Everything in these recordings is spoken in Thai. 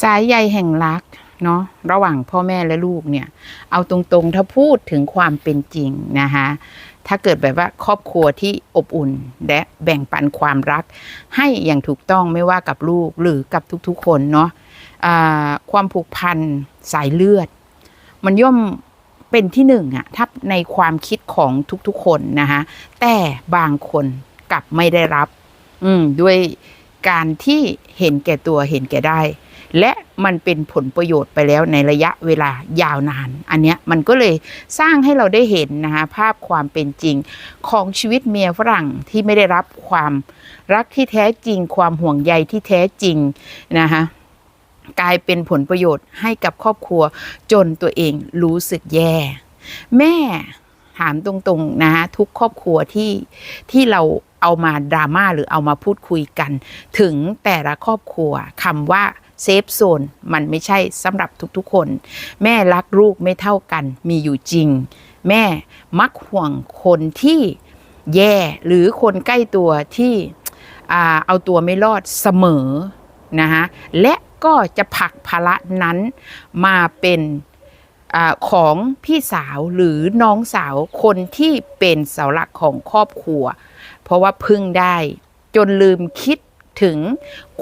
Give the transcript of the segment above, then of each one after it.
สายใยแห่งรักเนาะระหว่างพ่อแม่และลูกเนี่ยเอาตรงๆถ้าพูดถึงความเป็นจริงนะคะถ้าเกิดแบบว่าครอบครัวที่อบอุ่น และแบ่งปันความรัก ให้อย่างถูกต้องไม่ว่ากับลูกหรือกับทุกๆคนเนาะความผูกพันสายเลือด มันย่อมเป็นที่หนึ่งอะถ้าในความคิดของทุกๆคนนะคะแต่บางคนกลับไม่ได้รับ อืมด้วยการที่เห็นแก่ตัวเห็นแก่ได้ และมันเป็นผลประโยชน์ไปแล้วในระยะเวลายาวนาน อันเนี้ยมันก็เลยสร้างให้เราได้เห็นนะคะภาพความเป็นจริง ของชีวิตเมียฝรั่งที่ไม่ได้รับความรักที่แท้จริง ความห่วงใยที่แท้จริงนะคะกลายเป็นผลประโยชน์ให้กับครอบครัวจนตัวเองรู้สึกแย่ แม่ถามตรงๆนะทุกครอบครัวที่ที่เราเอามาดราม่าหรือเอามาพูดคุยกัน ถึงแต่ละครอบครัวคำว่า เซฟโซนมันไม่ใช่สำหรับทุกๆคน แม่รักลูกไม่เท่ากันมีอยู่จริง แม่มักห่วงคนที่แย่หรือคนใกล้ตัวที่เอาตัวไม่รอดเสมอนะคะและก็จะผลักภาระนั้นมาเป็นอของพี่สาวหรือน้องสาวคนที่เป็นเสาหลักของครอบครัว เพราะว่าพึ่งได้จนลืมคิด ถึง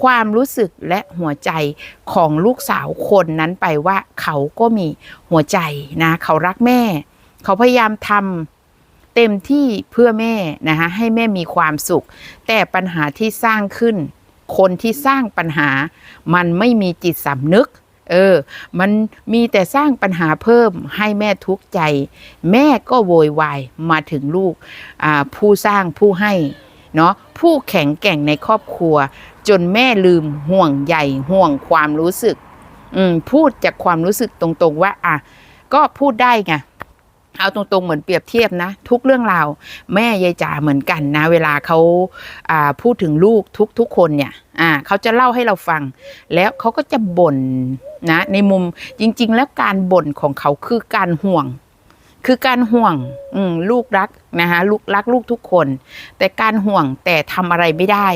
ความรู้สึกและหัวใจของลูกสาวคนนั้นไปว่าเขาก็มีหัวใจนะเขารักแม่ เขาพยายามทำเต็มที่เพื่อแม่นะคะให้แม่มีความสุข แต่ปัญหาที่สร้างขึ้น คนที่สร้างปัญหา มันไม่มีจิตสำนึกเออ มันมีแต่สร้างปัญหาเพิ่มให้แม่ทุกข์ใจ แม่ก็โวยวายมาถึงลูกผู้สร้างผู้ให้ เนาะผู้แข็งแกร่งในครอบครัว จนแม่ลืมห่วงใยห่วงความรู้สึก อืมพูดจากความรู้สึกตรงๆว่า อะ ก็พูดได้ไงเอาตรงๆเหมือนเปรียบเทียบนะ ทุกเรื่องราวแม่ยายจ๋าเหมือนกันนะ เวลาเขาาพูดถึงลูกทุกๆคนเนี่ยเขาจะเล่าให้เราฟัง แล้วเขาก็จะบ่นนะ ในมุมจริง ๆ แล้วการบ่นของเขาคือการห่วง คือการห่วงลูกรักนะคะลูกรักลูกทุกคน แต่การห่วงแต่ทำอะไรไม่ได้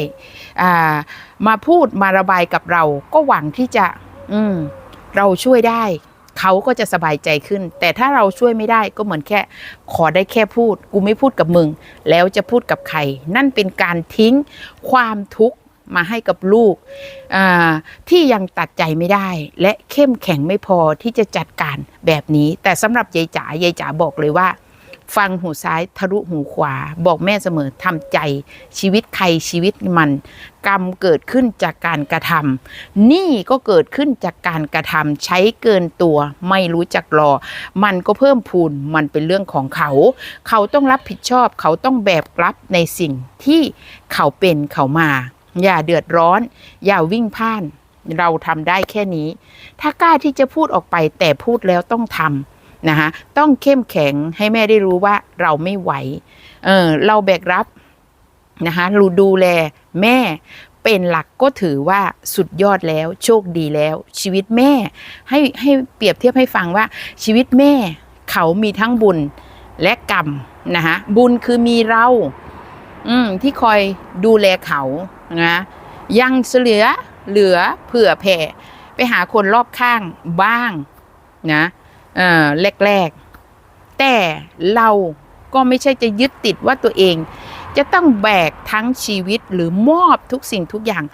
อ่ามาพูดมาระบายกับเราก็หวังที่จะอืมเราช่วยได้เขาก็จะสบายใจขึ้น แต่ถ้าเราช่วยไม่ได้ก็เหมือนแค่ ขอได้แค่พูด กูไม่พูดกับมึง แล้วจะพูดกับใคร นั่นเป็นการทิ้งความทุกข์ มาให้กับลูกที่ยังตัดใจไม่ได้ และเข้มแข็งไม่พอที่จะจัดการแบบนี้ แต่สำหรับยายจ๋ายายจ๋าบอกเลยว่า ฟังหูซ้ายทะลุหูขวา บอกแม่เสมอทำใจชีวิตใครชีวิตมัน กรรมเกิดขึ้นจากการกระทำนี่ก็เกิดขึ้นจากการกระทำใช้เกินตัวไม่รู้จักรอ มันก็เพิ่มพูนมันเป็นเรื่องของเขา เขาต้องรับผิดชอบ เขาต้องแบกรับในสิ่งที่เขาเป็นเขามา อย่าเดือดร้อน อย่าวิ่งพ่าน เราทำได้แค่นี้ ถ้ากล้าที่จะพูดออกไปแต่พูดแล้วต้องทำนะคะต้องเข้มแข็งให้แม่ได้รู้ว่าเราไม่ไหว เออเราแบกรับนะคะรูดูแลแม่เป็นหลักก็ถือว่าสุดยอดแล้วโชคดีแล้ว ชีวิตแม่ให้ให้เปรียบเทียบให้ฟังว่าชีวิตแม่เขามีทั้งบุญและกรรมนะคะบุญคือมีเรา อืมที่คอยดูแลเขา นะยังเหลือเหลือเผื่อแผ่ไปหาคนรอบข้างบ้างนะเออแรกๆ แต่เราก็ไม่ใช่จะยึดติดว่าตัวเอง จะต้องแบกทั้งชีวิตหรือมอบทุกสิ่งทุกอย่าง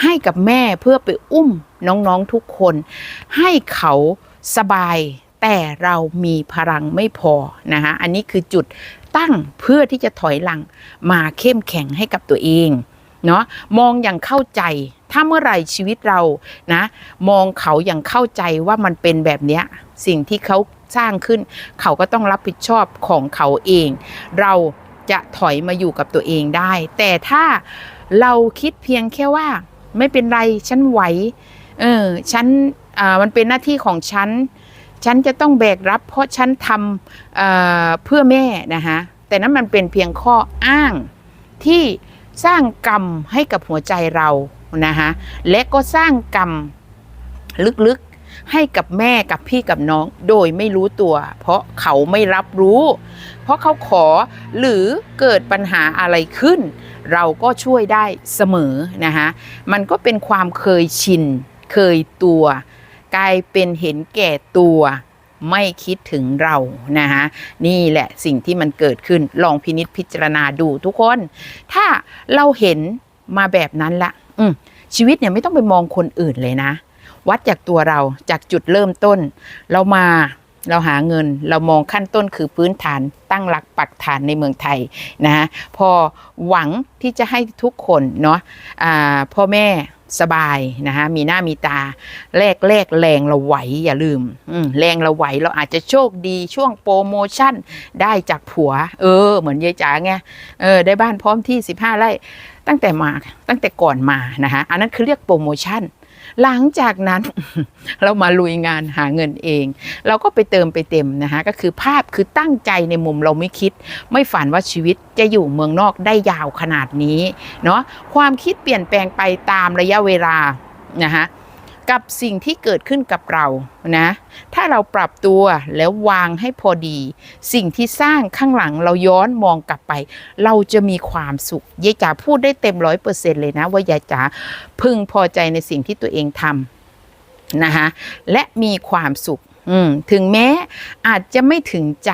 ให้กับแม่เพื่อไปอุ้มน้องๆทุกคน ให้เขาสบายแต่เรามีพลังไม่พอนะคะอันนี้คือจุดตั้งเพื่อที่จะถอยหลังมาเข้มแข็งให้กับตัวเอง เนาะมองอย่างเข้าใจ ถ้าเมื่อไหร่ชีวิตเรานะ มองเขาอย่างเข้าใจว่ามันเป็นแบบเนี้ยสิ่งที่เขาสร้างขึ้น เขาก็ต้องรับผิดชอบของเขาเอง เราจะถอยมาอยู่กับตัวเองได้ แต่ถ้าเราคิดเพียงแค่ว่า ไม่เป็นไรฉันไหวเออฉันอ่ามันเป็นหน้าที่ของฉัน ฉันจะต้องแบกรับ เพราะฉันทำเอ่อเพื่อแม่นะคะแต่นั้นมันเป็นเพียงข้ออ้างที่ สร้างกรรมให้กับหัวใจเรานะคะและก็สร้างกรรมลึกๆให้กับแม่กับพี่กับน้องโดยไม่รู้ตัว เพราะเขาไม่รับรู้ เพราะเขาขอหรือเกิดปัญหาอะไรขึ้น เราก็ช่วยได้เสมอนะคะมันก็เป็นความเคยชิน เคยตัว กลายเป็นเห็นแก่ตัว ไม่คิดถึงเรานะคะนี่แหละสิ่งที่มันเกิดขึ้นลองพินิษพิจารณาดูทุกคน ถ้าเราเห็นมาแบบนั้นละอืชีวิตเนี่ยไม่ต้องไปมองคนอื่นเลยนะ วัดจากตัวเราจากจุดเริ่มต้น เรามา เราหาเงินเรามองขั้นต้นคือพื้นฐานตั้งหลักปักฐานในเมืองไทยนะฮะพอหวังที่จะให้ทุกคนเนาะอ่าพ่อแม่สบายนะคะมีหน้ามีตาแรกแรกแรงเราไหวอย่าลืมอืมแรงเราไหวเราอาจจะโชคดีช่วงโปรโมชั่นได้จากผัว เออ เหมือนยายจ๋าไงเออได้บ้านพร้อมที่ 15ไร่ตั้งแต่มาตั้งแต่ก่อนมานะคะอันนั้นคือเรียกโปรโมชั่น หลังจากนั้น เรามาลุยงานหาเงินเอง เราก็ไปเติมไปเต็มนะคะก็คือภาพคือตั้งใจในมุมเราไม่คิด ไม่ฝันว่าชีวิตจะอยู่เมืองนอกได้ยาวขนาดนี้เนาะความคิดเปลี่ยนแปลงไปตามระยะเวลานะคะ กับสิ่งที่เกิดขึ้นกับเรานะ ถ้าเราปรับตัวแล้ววางให้พอดี สิ่งที่สร้างข้างหลังเราย้อนมองกลับไป เราจะมีความสุขยายจ๋าพูดได้เต็มร้อยเปอร์เซ็นเลยนะว่ายายจ๋าพึงพอใจในสิ่งที่ตัวเองทำนะคะและมีความสุขถึงแม้อาจจะไม่ถึงใจ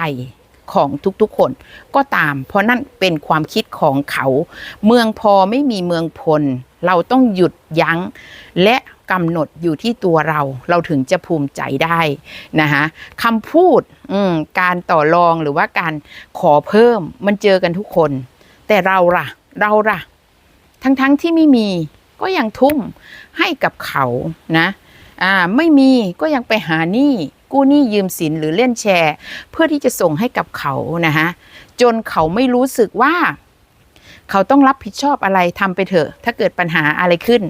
ของทุกๆคนก็ตาม เพราะนั่นเป็นความคิดของเขา เมืองพอไม่มีเมืองพล เราต้องหยุดยั้งและ กำหนดอยู่ที่ตัวเรา เราถึงจะภูมิใจได้นะคะคำพูดการต่อรองหรือว่าการขอเพิ่มมันเจอกันทุกคน แต่เราล่ะ เราล่ะ ทั้งๆที่ไม่มีก็ยังทุ่มให้กับเขานะอ่าไม่มีก็ยังไปหาหนี้กู้หนี้ยืมสินหรือเล่นแชร์ เพื่อที่จะส่งให้กับเขานะฮะจนเขาไม่รู้สึกว่า เขาต้องรับผิดชอบอะไรทำไปเถอะ ถ้าเกิดปัญหาอะไรขึ้น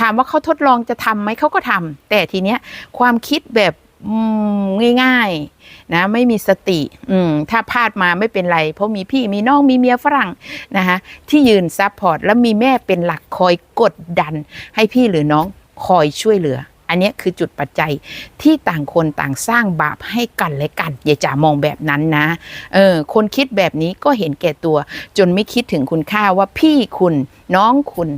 ถามว่าเขาทดลองจะทำไหมเขาก็ทำแต่ทีเนี้ยความคิดแบบง่ายๆนะไม่มีสติอืมถ้าพลาดมาไม่เป็นไร เพราะมีพี่มีน้องมีเมียฝรั่งนะคะที่ยืนซัพพอร์ต แล้วมีแม่เป็นหลักคอยกดดัน ให้พี่หรือน้องคอยช่วยเหลือ อันนี้คือจุดปัจจัยที่ต่างคนต่างสร้างบาปให้กันและกันอย่าจ่ามองแบบนั้นนะเออคนคิดแบบนี้ก็เห็นแก่ตัว จนไม่คิดถึงคุณค่าว่าพี่คุณน้องคุณ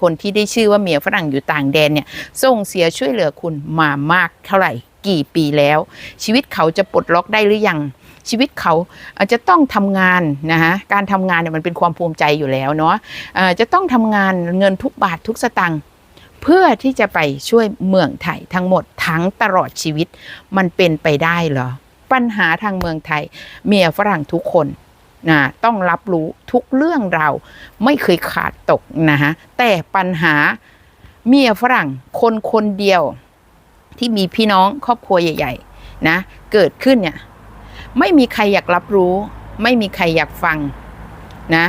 คนที่ได้ชื่อว่าเมียฝรั่งอยู่ต่างแดนเนี่ยส่งเสียช่วยเหลือคุณมามากเท่าไหร่กี่ปีแล้ว ชีวิตเขาจะปลดล็อกได้หรือยังชีวิตเขาอาจจะต้องทำงานนะฮะการทำงานเนี่ยมันเป็นความภูมิใจอยู่แล้วเนาะอ่อจะต้องทำงานเงินทุกบาททุกสตางค์ เพื่อที่จะไปช่วยเมืองไทยทั้งหมดทั้งตลอดชีวิต มันเป็นไปได้เหรอ ปัญหาทางเมืองไทย เมียฝรั่งทุกคนนะต้องรับรู้ทุกเรื่องเราไม่เคยขาดตกนะฮะแต่ปัญหาเมียฝรั่งคนคนเดียวที่มีพี่น้องครอบครัวใหญ่ ๆ นะ เกิดขึ้นเนี่ยไม่มีใครอยากรับรู้ ไม่มีใครอยากฟังนะ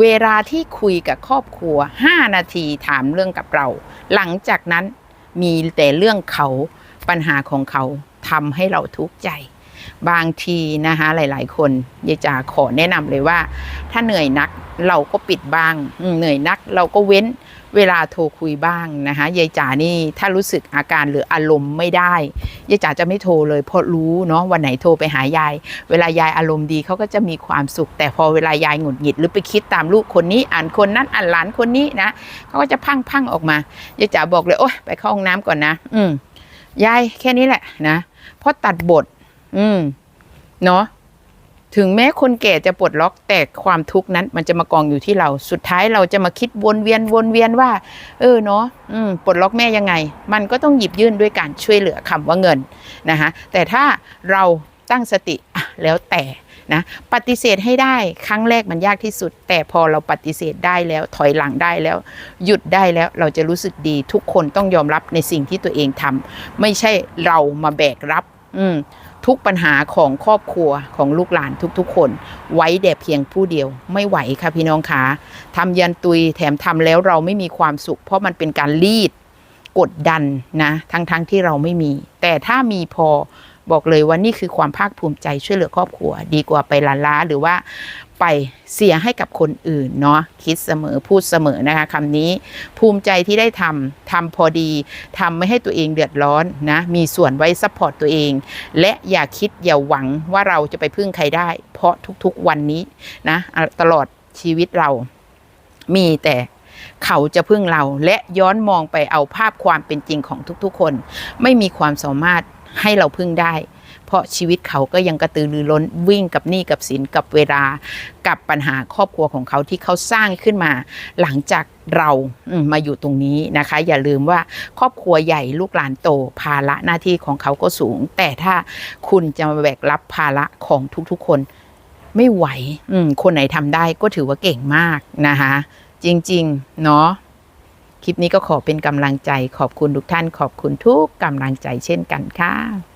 เวลาที่คุยกับครอบครัว 5 นาทีถามเรื่องกับเรา หลังจากนั้นมีแต่เรื่องเขาปัญหาของเขาทำให้เราทุกข์ใจ บางทีนะคะหลาย ๆ คนยายจ๋าขอแนะนำเลยว่า ถ้าเหนื่อยนักเราก็ปิดบ้าง เหนื่อยนักเราก็เว้นเวลาโทรคุยบ้างนะคะยายจ๋านี่ถ้ารู้สึกอาการหรืออารมณ์ไม่ได้ยายจ๋าจะไม่โทรเลยเพราะรู้เนาะวันไหนโทรไปหายาย เวลายายอารมณ์ดีเขาก็จะมีความสุข แต่พอเวลายายหงุดหงิด หรือไปคิดตามลูกคนนี้ อ่านคนนั้นอ่านหลานคนนี้นะเขาก็จะพังพังๆออกมายายจ๋าบอกเลยโอ๊ยไปเข้าห้องน้ำก่อนนะ อืมยายแค่นี้แหละนะเพราะตัดบท อืม เนาะถึงแม้คนแก่จะปลดล็อกแต่ความทุกข์นั้น มันจะมากองอยู่ที่เรา สุดท้ายเราจะมาคิดวนเวียนวนเวียนว่า เออเนาะปลดล็อกแม่ยังไง มันก็ต้องหยิบยื่นด้วยการช่วยเหลือคำว่าเงินนะคะแต่ถ้าเราตั้งสติแล้วแต่นะปฏิเสธให้ได้ครั้งแรกมันยากที่สุด แต่พอเราปฏิเสธได้แล้วถอยหลังได้แล้ว หยุดได้แล้วเราจะรู้สึกดีทุกคนต้องยอมรับในสิ่งที่ตัวเองทำไม่ใช่เรามาแบกรับ อืม ทุกปัญหาของครอบครัวของลูกหลานทุกๆ คน ไว้แต่เพียงผู้เดียว ไม่ไหวค่ะพี่น้องคะทำยันตุยแถมทำแล้วเราไม่มีความสุข เพราะมันเป็นการรีดกดดันนะทั้งๆทที่เราไม่มี แต่ถ้ามีพอ บอกเลยว่านี่คือความภาคภูมิใจช่วยเหลือครอบครัว ดีกว่าไปละล้าหรือว่าไปเสียให้กับคนอื่นเนาะคิดเสมอพูดเสมอนะคะคำนี้ภูมิใจที่ได้ทำทำพอดีทำไม่ให้ตัวเองเดือดร้อนนะมีส่วนไว้ซัพพอร์ตตัวเอง และอย่าคิดอย่าหวังว่าเราจะไปพึ่งใครได้ เพราะทุกๆวันนี้นะตลอดชีวิตเรามีแต่เขาจะพึ่งเราและย้อนมองไปเอาภาพความเป็นจริงของทุกๆคน ไม่มีความสามารถ ให้เราพึ่งได้ เพราะชีวิตเขาก็ยังกระตือรือร้นวิ่งกับหนี้กับสินกับเวลา กับปัญหาครอบครัวของเขาที่เขาสร้างขึ้นมา หลังจากเรามาอยู่ตรงนี้นะคะ อย่าลืมว่าครอบครัวใหญ่ลูกหลานโต ภาระหน้าที่ของเขาก็สูง แต่ถ้าคุณจะมาแบกรับภาระของทุกๆคนไม่ไหว อืม คนไหนทำได้ก็ถือว่าเก่งมากนะคะ จริง ๆ เนาะ คลิปนี้ก็ขอเป็นกำลังใจขอบคุณทุกท่านขอบคุณทุกกำลังใจเช่นกันค่ะ